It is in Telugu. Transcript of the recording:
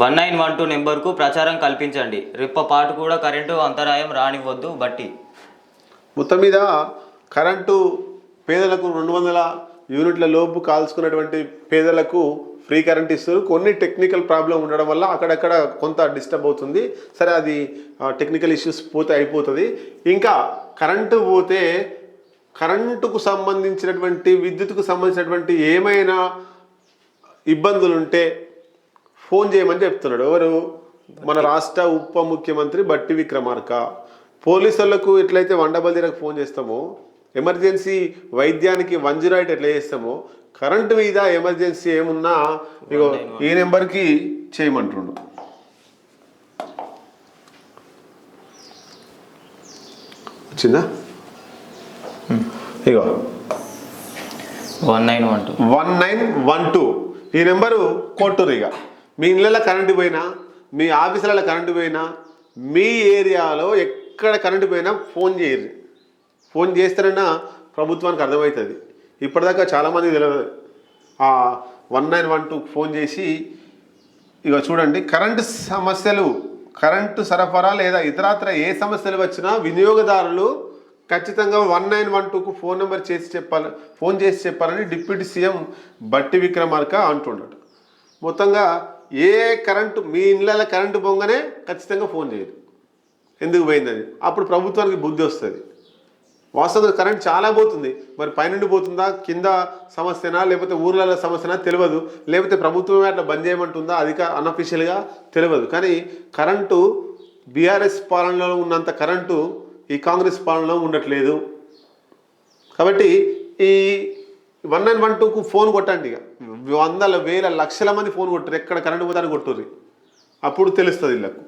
వన్ నైన్ వన్ టూ నెంబర్కు ప్రచారం కల్పించండి. రెప్పపాటు కూడా కరెంటు అంతరాయం రానివ్వద్దు బట్టి. మొత్తం మీద కరెంటు పేదలకు రెండు వందల యూనిట్ల లోపు కాల్చుకున్నటువంటి పేదలకు ఫ్రీ కరెంట్ ఇస్తారు. కొన్ని టెక్నికల్ ప్రాబ్లం ఉండడం వల్ల అక్కడక్కడ కొంత డిస్టర్బ్ అవుతుంది. సరే అది టెక్నికల్ ఇష్యూస్ పోతే అయిపోతుంది. ఇంకా కరెంటు పోతే కరెంటుకు సంబంధించినటువంటి విద్యుత్కు సంబంధించినటువంటి ఏమైనా ఇబ్బందులు ఉంటే ఫోన్ చేయమని చెప్తున్నాడు. ఎవరు? మన రాష్ట్ర ఉప ముఖ్యమంత్రి బట్టి విక్రమార్క. పోలీసులకు ఎట్లయితే వండబల్దిరకు ఫోన్ చేస్తామో ఎమర్జెన్సీ వైద్యానికి వన్ జీరో ఎయిట్ ఎట్లా చేస్తామో కరెంటు మీద ఎమర్జెన్సీ ఏమున్నా ఇగో ఈ నెంబర్కి చేయమంటుండు. వచ్చిందా? ఇగో. One nine one two one nine one two ఈ నెంబరు కొట్టురు ఇక మీ ఇళ్ళలో కరెంటు పోయినా మీ ఆఫీసులలో కరెంటు పోయినా మీ ఏరియాలో ఎక్కడ కరెంటు పోయినా ఫోన్ చేయరు. ఫోన్ చేస్తారన్నా ప్రభుత్వానికి అర్థమవుతుంది. ఇప్పటిదాకా చాలామంది తెలియదు ఆ వన్ నైన్ వన్ టూకి ఫోన్ చేసి ఇక చూడండి కరెంటు సమస్యలు కరెంటు సరఫరా లేదా ఇతరత్ర ఏ సమస్యలు వచ్చినా వినియోగదారులు ఖచ్చితంగా వన్ నైన్ వన్ టూకు ఫోన్ నెంబర్ చేసి చెప్పాలి ఫోన్ చేసి చెప్పాలని డిప్యూటీ సీఎం బట్టి విక్రమార్క అంటున్నాడు మొత్తంగా ఏ కరెంటు మీ ఇళ్ళలో కరెంటు పొంగనే ఖచ్చితంగా ఫోన్ చేయరు ఎందుకు పోయిందని? అప్పుడు ప్రభుత్వానికి బుద్ధి వస్తుంది. వాస్తవంగా కరెంట్ చాలా పోతుంది. మరి పైనుండి పోతుందా కింద సమస్యనా లేకపోతే ఊర్లలో సమస్యనా తెలియదు. లేకపోతే ప్రభుత్వమే అట్లా బంద్ చేయమంటుందా అధిక అన్అఫీషియల్గా తెలియదు. కానీ కరెంటు బీఆర్ఎస్ పాలనలో ఉన్నంత కరెంటు ఈ కాంగ్రెస్ పాలనలో ఉండట్లేదు. కాబట్టి ఈ వన్ నైన్ వన్ టూకు ఫోన్ కొట్టండి. ఇక వందల వేల లక్షల మంది ఫోన్ కొట్టరు. ఎక్కడ కరెంటు పోతానికి కొట్టుర్రి. అప్పుడు తెలుస్తుంది వీళ్ళకు